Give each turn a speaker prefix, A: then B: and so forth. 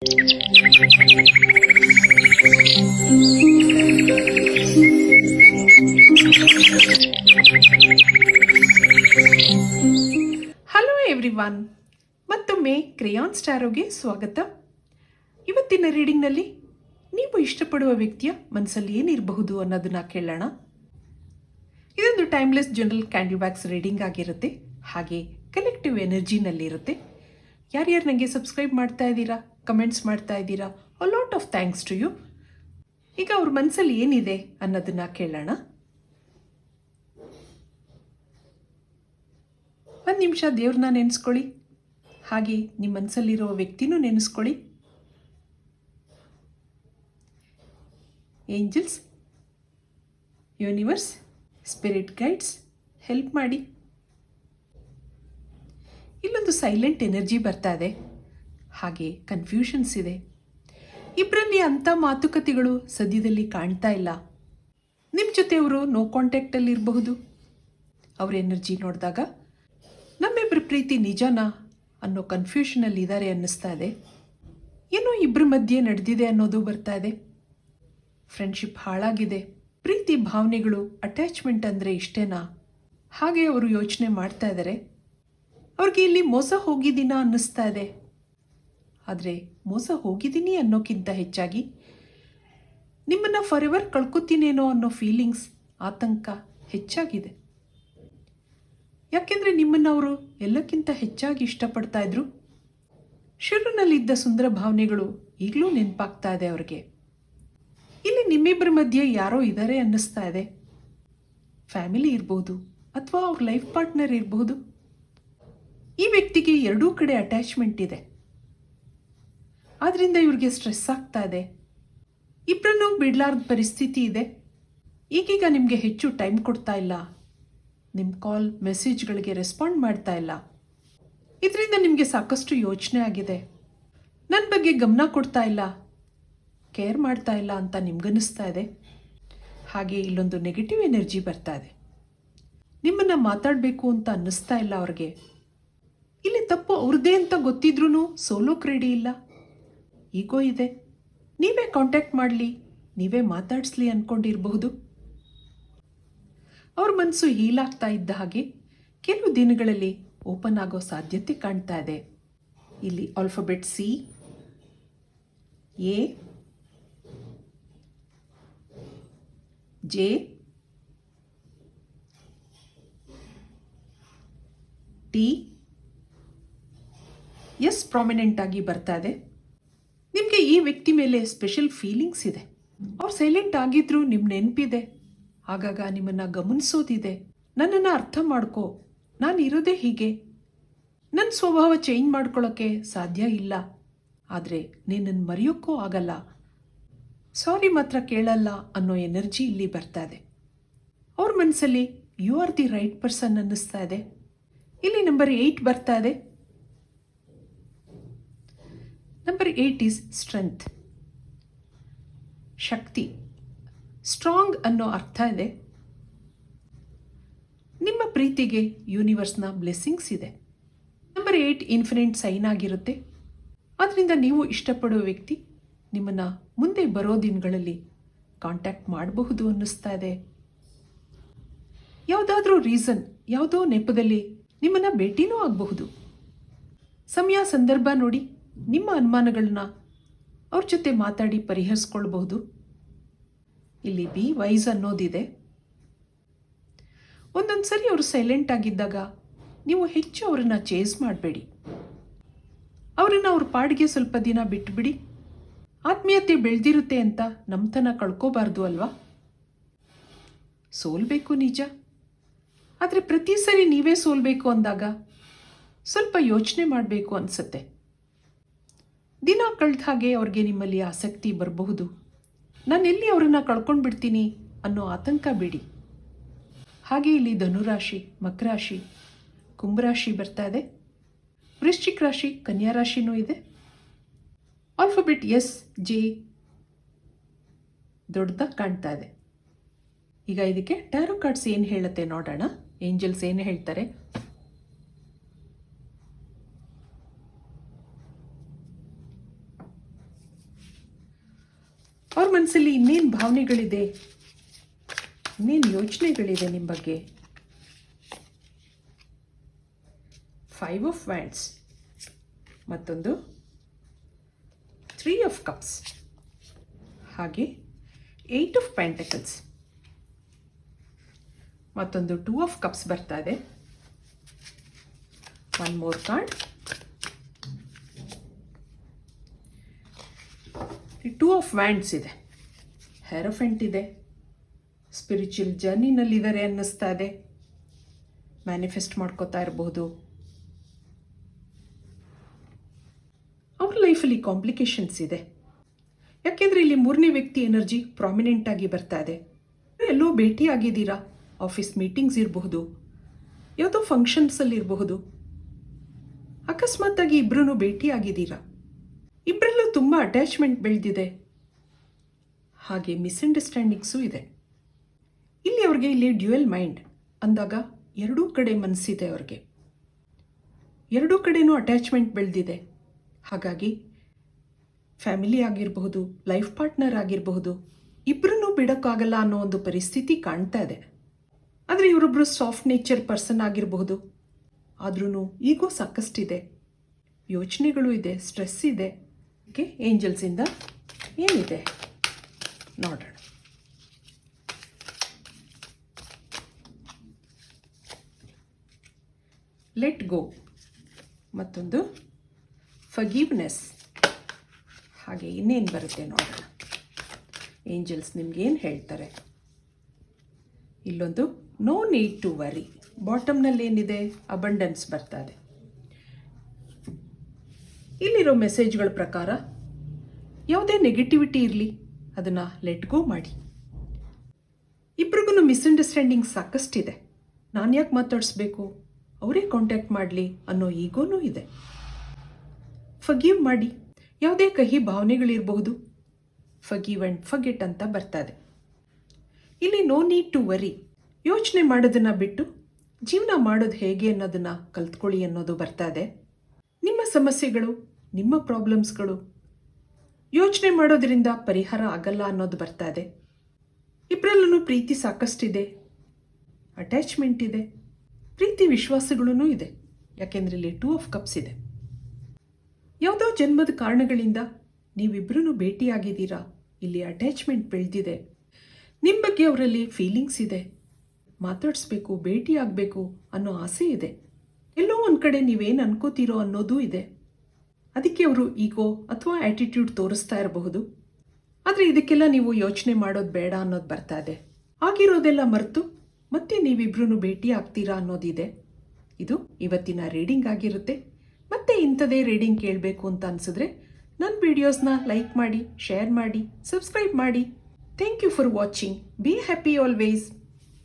A: Hello everyone ಮತ್ತೊಮ್ಮೆ ಕ್ರಿಯಾನ್ ಸ್ಟಾರೋಗೆ ಸ್ವಾಗತ. ಇವತ್ತಿನ ರೀಡಿಂಗ್ನಲ್ಲಿ ನೀವು ಇಷ್ಟಪಡುವ ವ್ಯಕ್ತಿಯ ಮನಸ್ಸಲ್ಲಿ ಏನಿರಬಹುದು ಅನ್ನೋದನ್ನ ಕೇಳೋಣ. ಇದೊಂದು ಟೈಮ್ಲೆಸ್ ಜನರಲ್ ಕ್ಯಾಂಡಿಬ್ಯಾಕ್ಸ್ ರೀಡಿಂಗ್ ಆಗಿರುತ್ತೆ. ಹಾಗೆ ಕಲೆಕ್ಟಿವ್ ಎನರ್ಜಿನಲ್ಲಿರುತ್ತೆ ಯಾರ್ಯಾರು ನನಗೆ ಸಬ್ಸ್ಕ್ರೈಬ್ ಮಾಡ್ತಾ ಇದ್ದೀರಾ? ಕಮೆಂಟ್ಸ್ ಮಾಡ್ತಾ ಇದ್ದೀರಾ? A lot of thanks to you ಈಗ ಅವ್ರ ಮನಸ್ಸಲ್ಲಿ ಏನಿದೆ ಅನ್ನೋದನ್ನ ಕೇಳೋಣ. ಒಂದು ನಿಮಿಷ ದೇವ್ರನ್ನ ನೆನೆಸ್ಕೊಳ್ಳಿ. ಹಾಗೆ ನಿಮ್ಮ ಮನಸ್ಸಲ್ಲಿರೋ ವ್ಯಕ್ತಿನೂ ನೆನೆಸ್ಕೊಳ್ಳಿ. Angels universe spirit guides help ಮಾಡಿ. ಇಲ್ಲೊಂದು ಸೈಲೆಂಟ್ ಎನರ್ಜಿ ಬರ್ತಾ ಇದೆ. ಹಾಗೆ ಕನ್ಫ್ಯೂಷನ್ಸ್ ಇದೆ. ಇಬ್ಬರಲ್ಲಿ ಅಂಥ ಮಾತುಕತೆಗಳು ಸದ್ಯದಲ್ಲಿ ಕಾಣ್ತಾ ಇಲ್ಲ. ನಿಮ್ಮ ಜೊತೆ ಅವರು ನೋ ಕಾಂಟ್ಯಾಕ್ಟಲ್ಲಿ ಇರಬಹುದು. ಅವರ ಎನರ್ಜಿ ನೋಡಿದಾಗ ನಮ್ಮಿಬ್ಬರ ಪ್ರೀತಿ ನಿಜನಾ ಅನ್ನೋ ಕನ್ಫ್ಯೂಷನಲ್ಲಿ ಇದ್ದಾರೆ ಅನ್ನಿಸ್ತಾ ಇದೆ. ಏನೋ ಇಬ್ಬರ ಮಧ್ಯೆ ನಡೆದಿದೆ ಅನ್ನೋದು ಬರ್ತಾ ಇದೆ. ಫ್ರೆಂಡ್ಶಿಪ್ ಹಾಳಾಗಿದೆ. ಪ್ರೀತಿ ಭಾವನೆಗಳು ಅಟ್ಯಾಚ್ಮೆಂಟ್ ಅಂದರೆ ಇಷ್ಟೇನಾ? ಹಾಗೆ ಅವರು ಯೋಚನೆ ಮಾಡ್ತಾ ಇದ್ದಾರೆ ಅವ್ರಿಗೆ ಇಲ್ಲಿ ಮೋಸ ಹೋಗಿದ್ದೀನಾ ಅನ್ನಿಸ್ತಾ ಇದೆ. ಆದರೆ ಮೋಸ ಹೋಗಿದ್ದೀನಿ ಅನ್ನೋಕ್ಕಿಂತ ಹೆಚ್ಚಾಗಿ ನಿಮ್ಮನ್ನು ಫಾರ್ ಎವರ್ ಕಳ್ಕೊತೀನೇನೋ ಅನ್ನೋ ಫೀಲಿಂಗ್ಸ್ ಆತಂಕ ಹೆಚ್ಚಾಗಿದೆ. ಯಾಕೆಂದರೆ ನಿಮ್ಮನ್ನು ಅವರು ಎಲ್ಲಕ್ಕಿಂತ ಹೆಚ್ಚಾಗಿ ಇಷ್ಟಪಡ್ತಾ ಇದ್ರು. ಶುರುನಲ್ಲಿದ್ದ ಸುಂದರ ಭಾವನೆಗಳು ಈಗಲೂ ನೆನಪಾಗ್ತಾ ಇದೆ ಅವ್ರಿಗೆ. ಇಲ್ಲಿ ನಿಮ್ಮಿಬ್ಬರ ಮಧ್ಯೆ ಯಾರೋ ಇದ್ದಾರೆ ಅನ್ನಿಸ್ತಾ ಇದೆ. ಫ್ಯಾಮಿಲಿ ಇರ್ಬೋದು ಅಥವಾ ಅವ್ರ ಲೈಫ್ ಪಾರ್ಟ್ನರ್ ಇರಬಹುದು ಈ ವ್ಯಕ್ತಿಗೆ ಎರಡೂ ಕಡೆ ಅಟ್ಯಾಚ್ಮೆಂಟ್ ಇದೆ. ಆದ್ರಿಂದ ಇವ್ರಿಗೆ ಸ್ಟ್ರೆಸ್ ಆಗ್ತಾ ಇದೆ. ಇಬ್ಬರನ್ನೂ ಬಿಡ್ಲಾರ್ದ ಪರಿಸ್ಥಿತಿ ಇದೆ. ಈಗೀಗ ನಿಮಗೆ ಹೆಚ್ಚು ಟೈಮ್ ಕೊಡ್ತಾ ಇಲ್ಲ. ನಿಮ್ಮ ಕಾಲ್ ಮೆಸೇಜ್ಗಳಿಗೆ ರೆಸ್ಪಾಂಡ್ ಮಾಡ್ತಾ ಇಲ್ಲ. ಇದರಿಂದ ನಿಮಗೆ ಸಾಕಷ್ಟು ಯೋಚನೆ ಆಗಿದೆ. ನನ್ನ ಬಗ್ಗೆ ಗಮನ ಕೊಡ್ತಾ ಇಲ್ಲ. ಕೇರ್ ಮಾಡ್ತಾ ಇಲ್ಲ ಅಂತ ನಿಮ್ಗನ್ನಿಸ್ತಾ ಇದೆ. ಹಾಗೆ ಇಲ್ಲೊಂದು ನೆಗೆಟಿವ್ ಎನರ್ಜಿ ಬರ್ತಾ ಇದೆ. ನಿಮ್ಮನ್ನು ಮಾತಾಡಬೇಕು ಅಂತ ಅನ್ನಿಸ್ತಾ ಇಲ್ಲ ಅವ್ರಿಗೆ. ಇಲ್ಲಿ ತಪ್ಪು ಅವ್ರದ್ದೇ ಅಂತ ಗೊತ್ತಿದ್ರೂ ಸೋಲೋ ಕ್ರೀಡೆ ಇಲ್ಲ. ಈಗೋ ಇದೆ. ನೀವೇ ಕಾಂಟ್ಯಾಕ್ಟ್ ಮಾಡಲಿ. ನೀವೇ ಮಾತಾಡಿಸ್ಲಿ ಅಂದ್ಕೊಂಡಿರಬಹುದು ಅವ್ರ ಮನಸ್ಸು ಹೀಲಾಗ್ತಾ ಇದ್ದ ಹಾಗೆ ಕೆಲವು ದಿನಗಳಲ್ಲಿ ಓಪನ್ ಆಗೋ ಸಾಧ್ಯತೆ ಕಾಣ್ತಾ ಇದೆ. ಇಲ್ಲಿ alphabet C A J T S prominent ಆಗಿ ಬರ್ತಾ ಇದೆ. ವ್ಯಕ್ತಿ ಮೇಲೆ ಸ್ಪೆಷಲ್ ಫೀಲಿಂಗ್ಸ್ ಇದೆ. ಅವ್ರು ಸೈಲೆಂಟ್ ಆಗಿದ್ರು ನಿಮ್ಮ ನೆನಪಿದೆ. ಆಗಾಗ ನಿಮ್ಮನ್ನು ಗಮನಿಸೋದಿದೆ. ನನ್ನನ್ನು ಅರ್ಥ ಮಾಡ್ಕೋ. ನಾನು ಇರೋದೇ ಹೀಗೆ. ನನ್ನ ಸ್ವಭಾವ ಚೇಂಜ್ ಮಾಡ್ಕೊಳ್ಳೋಕ್ಕೆ ಸಾಧ್ಯ ಇಲ್ಲ. ಆದರೆ ನಿನ್ನನ್ನು ಮರೆಯೋಕ್ಕೂ ಆಗಲ್ಲ. ಸಾರಿ ಮಾತ್ರ ಕೇಳಲ್ಲ ಅನ್ನೋ ಎನರ್ಜಿ ಇಲ್ಲಿ ಬರ್ತಾ ಇದೆ. ಅವ್ರ ಮನಸ್ಸಲ್ಲಿ you are the right person ಅನ್ನಿಸ್ತಾ ಇದೆ. ಇಲ್ಲಿ ನಂಬರ್ ಏಯ್ಟ್ ಬರ್ತಾ ಇದೆ. ನಂಬರ್ ಏಯ್ಟ್ ಈಸ್ ಸ್ಟ್ರೆಂತ್ ಶಕ್ತಿ ಸ್ಟ್ರಾಂಗ್ ಅನ್ನೋ ಅರ್ಥ ಇದೆ. ನಿಮ್ಮ ಪ್ರೀತಿಗೆ ಯೂನಿವರ್ಸ್ನ ಬ್ಲೆಸ್ಸಿಂಗ್ಸ್ ಇದೆ. ನಂಬರ್ ಏಯ್ಟ್ ಇನ್ಫಿನಿಟ್ ಸೈನ್ ಆಗಿರುತ್ತೆ. ಆದ್ದರಿಂದ ನೀವು ಇಷ್ಟಪಡುವ ವ್ಯಕ್ತಿ ನಿಮ್ಮನ್ನು ಮುಂದೆ ಬರೋ ದಿನಗಳಲ್ಲಿ ಕಾಂಟ್ಯಾಕ್ಟ್ ಮಾಡಬಹುದು ಅನ್ನಿಸ್ತಾ ಇದೆ. ಯಾವುದಾದ್ರೂ ರೀಸನ್ ಯಾವುದೋ ನೆಪದಲ್ಲಿ ನಿಮ್ಮನ್ನು ಭೇಟಿನೂ ಆಗಬಹುದು. ಸಮಯ, ಸಂದರ್ಭ ನೋಡಿ. ನಿಮ್ಮ ಅನುಮಾನಗಳನ್ನ ಅವ್ರ ಜೊತೆ ಮಾತಾಡಿ ಪರಿಹರಿಸ್ಕೊಳ್ಬಹುದು. ಇಲ್ಲಿ ಬಿ ವೈಸ್ ಅನ್ನೋದಿದೆ. ಒಂದೊಂದು ಸರಿ ಅವರು ಸೈಲೆಂಟ್ ಆಗಿದ್ದಾಗ ನೀವು ಹೆಚ್ಚು ಅವರನ್ನು ಚೇಸ್ ಮಾಡಬೇಡಿ. ಅವರನ್ನು ಅವ್ರ ಪಾಡಿಗೆ ಸ್ವಲ್ಪ ದಿನ ಬಿಟ್ಟುಬಿಡಿ ಆತ್ಮೀಯತೆ ಬೆಳೆದಿರುತ್ತೆ ಅಂತ ನಮ್ತನ ಕಳ್ಕೋಬಾರ್ದು ಅಲ್ವಾ? ಸೋಲ್ಬೇಕು ನಿಜ. ಆದರೆ ಪ್ರತಿ ಸರಿ ನೀವೇ ಸೋಲ್ಬೇಕು ಅಂದಾಗ ಸ್ವಲ್ಪ ಯೋಚನೆ ಮಾಡಬೇಕು ಅನಿಸುತ್ತೆ. ಕಳೆದ ಹಾಗೆ ಅವ್ರಿಗೆ ನಿಮ್ಮಲ್ಲಿ ಆಸಕ್ತಿ ಬರಬಹುದು. ನಾನು ಎಲ್ಲಿ ಅವರನ್ನು ಕಳ್ಕೊಂಡು ಬಿಡ್ತೀನಿ ಅನ್ನೋ ಆತಂಕ ಬೇಡಿ. ಹಾಗೆ ಇಲ್ಲಿ ಧನುರಾಶಿ, ಮಕರಾಶಿ, ಕುಂಭರಾಶಿ ಬರ್ತಾ ಇದೆ. ವೃಶ್ಚಿಕ ರಾಶಿ, ಕನ್ಯಾ ರಾಶಿನೂ ಇದೆ. ಆಲ್ಫಬೆಟ್ ಎಸ್, ಜೆ ದೊಡ್ಡದಾಗಿ ಕಾಣ್ತಾ ಇದೆ. ಈಗ ಇದಕ್ಕೆ ಟ್ಯಾರೋ ಕಾರ್ಡ್ಸ್ ಏನು ಹೇಳುತ್ತೆ ನೋಡೋಣ. ಏಂಜಲ್ಸ್ ಏನು ಹೇಳ್ತಾರೆ? ಅವ್ರ ಮನಸ್ಸಲ್ಲಿ ಇನ್ನೇನು ಭಾವನೆಗಳಿದೆ? ಇನ್ನೇನು ಯೋಚನೆಗಳಿದೆ ನಿಮ್ಮ ಬಗ್ಗೆ? ಫೈವ್ ಆಫ್ ವ್ಯಾಂಡ್ಸ್ ಮತ್ತೊಂದು. ತ್ರೀ ಆಫ್ ಕಪ್ಸ್ ಹಾಗೆ ಏಯ್ಟ್ ಆಫ್ ಪ್ಯಾಂಟಕಲ್ಸ್ ಮತ್ತೊಂದು ಟೂ ಆಫ್ ಕಪ್ಸ್ ಬರ್ತಾ ಇದೆ. One more card two of wands ಇದೆ. ಹೆರೋಫೆಂಟ್ ಇದೆ. ಸ್ಪಿರಿಚುವಲ್ ಜರ್ನಿನಲ್ಲಿದ್ದಾರೆ ಅನ್ನಿಸ್ತಾ ಇದೆ. ಮ್ಯಾನಿಫೆಸ್ಟ್ ಮಾಡ್ಕೋತಾ ಇರಬಹುದು ಅವ್ರ ಲೈಫಲ್ಲಿ ಕಾಂಪ್ಲಿಕೇಶನ್ಸ್ ಇದೆ. ಯಾಕೆಂದರೆ ಇಲ್ಲಿ ಮೂರನೇ ವ್ಯಕ್ತಿ ಎನರ್ಜಿ ಪ್ರಾಮಿನೆಂಟ್ ಆಗಿ ಬರ್ತಾ ಇದೆ. ಎಲ್ಲೋ ಭೇಟಿ ಆಗಿದ್ದೀರಾ ಆಫೀಸ್ ಮೀಟಿಂಗ್ಸ್ ಇರಬಹುದು. ಯಾವುದೋ ಫಂಕ್ಷನ್ಸಲ್ಲಿ ಇರಬಹುದು. ಅಕಸ್ಮಾತ್ತಾಗಿ ಇಬ್ಬರೂ ಭೇಟಿ ಆಗಿದ್ದೀರಾ ತುಂಬ ಅಟ್ಯಾಚ್ಮೆಂಟ್ ಬೆಳೆದಿದೆ. ಹಾಗೆ ಮಿಸ್ಅಂಡರ್ಸ್ಟ್ಯಾಂಡಿಂಗ್ಸು ಇದೆ. ಇಲ್ಲಿ ಅವ್ರಿಗೆ ಇಲ್ಲಿ ಡ್ಯುಯಲ್ ಮೈಂಡ್ ಅಂದಾಗ ಎರಡೂ ಕಡೆ ಮನಸ್ಸಿದೆ ಅವ್ರಿಗೆ. ಎರಡೂ ಕಡೆಯೂ ಅಟ್ಯಾಚ್ಮೆಂಟ್ ಬೆಳೆದಿದೆ. ಹಾಗಾಗಿ ಫ್ಯಾಮಿಲಿ ಆಗಿರಬಹುದು ಲೈಫ್ ಪಾರ್ಟ್ನರ್ ಆಗಿರಬಹುದು ಇಬ್ಬರನ್ನೂ ಬಿಡೋಕ್ಕಾಗಲ್ಲ ಅನ್ನೋ ಒಂದು ಪರಿಸ್ಥಿತಿ ಕಾಣ್ತಾ ಇದೆ. ಆದರೆ ಇವರೊಬ್ಬರು ಸಾಫ್ಟ್ ನೇಚರ್ ಪರ್ಸನ್ ಆಗಿರಬಹುದು ಆದ್ರೂ ಈಗೋ ಸಾಕಷ್ಟಿದೆ. ಯೋಚನೆಗಳು ಇದೆ ಸ್ಟ್ರೆಸ್ ಇದೆ. ಓಕೆ ಏಂಜಲ್ಸಿಂದ ಏನಿದೆ? ನೋಡೋಣ. ಲೆಟ್ ಗೋ ಮತ್ತೊಂದು ಫಗೀವ್ನೆಸ್ ಹಾಗೆ ಇನ್ನೇನು ಬರುತ್ತೆ ನೋಡೋಣ. ಏಂಜಲ್ಸ್ ನಿಮ್ಗೇನು ಹೇಳ್ತಾರೆ? ಇಲ್ಲೊಂದು ನೋ ನೀಡ್ ಟು ವರಿ ಬಾಟಮ್ನಲ್ಲಿ ಏನಿದೆ ಅಬಂಡೆನ್ಸ್ ಬರ್ತಾ ಇದೆ ಇಲ್ಲಿರೋ ಮೆಸೇಜ್ಗಳ ಪ್ರಕಾರ, ಯಾವುದೇ ನೆಗೆಟಿವಿಟಿ ಇರಲಿ, ಅದನ್ನು ಲೆಟ್ ಗೋ ಮಾಡಿ. ಇಬ್ರಿಗೂ ಮಿಸ್ಅಂಡರ್ಸ್ಟ್ಯಾಂಡಿಂಗ್ ಸಾಕಷ್ಟಿದೆ. ನಾನು ಯಾಕೆ ಮಾತಾಡಿಸ್ಬೇಕು? ಅವರೇ ಕಾಂಟ್ಯಾಕ್ಟ್ ಮಾಡಲಿ ಅನ್ನೋ ಈಗೋನು ಇದೆ. ಫಗೀವ್ ಮಾಡಿ. ಯಾವುದೇ ಕಹಿ ಭಾವನೆಗಳಿರಬಹುದು. ಫಗೀವ್ ಆ್ಯಂಡ್ ಫಗೆಟ್ ಅಂತ ಬರ್ತದೆ. ಇಲ್ಲಿ ನೋ ನೀಡ್ ಟು ವರಿ ಯೋಚನೆ ಮಾಡೋದನ್ನು ಬಿಟ್ಟು, ಜೀವನ ಮಾಡೋದು ಹೇಗೆ ಅನ್ನೋದನ್ನು ಕಲ್ತ್ಕೊಳ್ಳಿ ಅನ್ನೋದು ಬರ್ತಾ ಇದೆ ನಿಮ್ಮ ಸಮಸ್ಯೆಗಳು ನಿಮ್ಮ ಪ್ರಾಬ್ಲಮ್ಸ್ಗಳು ಯೋಚನೆ ಮಾಡೋದ್ರಿಂದ ಪರಿಹಾರ ಆಗಲ್ಲ ಅನ್ನೋದು ಬರ್ತಾ ಇದೆ. ಇಬ್ಬರಲ್ಲೂ ಪ್ರೀತಿ ಸಾಕಷ್ಟಿದೆ. ಅಟ್ಯಾಚ್ಮೆಂಟ್ ಇದೆ. ಪ್ರೀತಿ ವಿಶ್ವಾಸಗಳೂ ಇದೆ. ಯಾಕೆಂದರೆ ಇಲ್ಲಿ ಟೂ ಆಫ್ ಕಪ್ಸ್ ಇದೆ. ಯಾವುದೋ ಜನ್ಮದ ಕಾರಣಗಳಿಂದ ನೀವಿಬ್ಬರೂ ಭೇಟಿಯಾಗಿದ್ದೀರಾ? ಇಲ್ಲಿ ಅಟ್ಯಾಚ್ಮೆಂಟ್ ಬೆಳೆದಿದೆ. ನಿಮ್ಮ ಬಗ್ಗೆ ಅವರಲ್ಲಿ ಫೀಲಿಂಗ್ಸ್ ಇದೆ. ಮಾತಾಡಿಸ್ಬೇಕು, ಭೇಟಿಯಾಗಬೇಕು ಅನ್ನೋ ಆಸೆ ಇದೆ. ಎಲ್ಲೋ ಒಂದು ಕಡೆ ನೀವೇನು ಅನ್ಕೋತೀರೋ ಅನ್ನೋದೂ ಇದೆ. ಅದಕ್ಕೆ ಅವರು ಈಗೋ ಅಥವಾ ಆ್ಯಟಿಟ್ಯೂಡ್ ತೋರಿಸ್ತಾ ಇರಬಹುದು. ಆದರೆ ಇದಕ್ಕೆಲ್ಲ ನೀವು ಯೋಚನೆ ಮಾಡೋದು ಬೇಡ ಅನ್ನೋದು ಬರ್ತಾ ಇದೆ. ಆಗಿರೋದೆಲ್ಲ ಮರೆತು ಮತ್ತೆ ನೀವಿಬ್ರು ಭೇಟಿ ಆಗ್ತೀರಾ ಅನ್ನೋದಿದೆ. ಇದು ಇವತ್ತಿನ ರೀಡಿಂಗ್ ಆಗಿರುತ್ತೆ. ಮತ್ತೆ ಇಂಥದೇ ರೀಡಿಂಗ್ ಕೇಳಬೇಕು ಅಂತ ಅನಿಸಿದ್ರೆ ನನ್ನ ವಿಡಿಯೋಸ್ನ ಲೈಕ್ ಮಾಡಿ ಶೇರ್ ಮಾಡಿ ಸಬ್ಸ್ಕ್ರೈಬ್ ಮಾಡಿ. Thank you for watching be happy always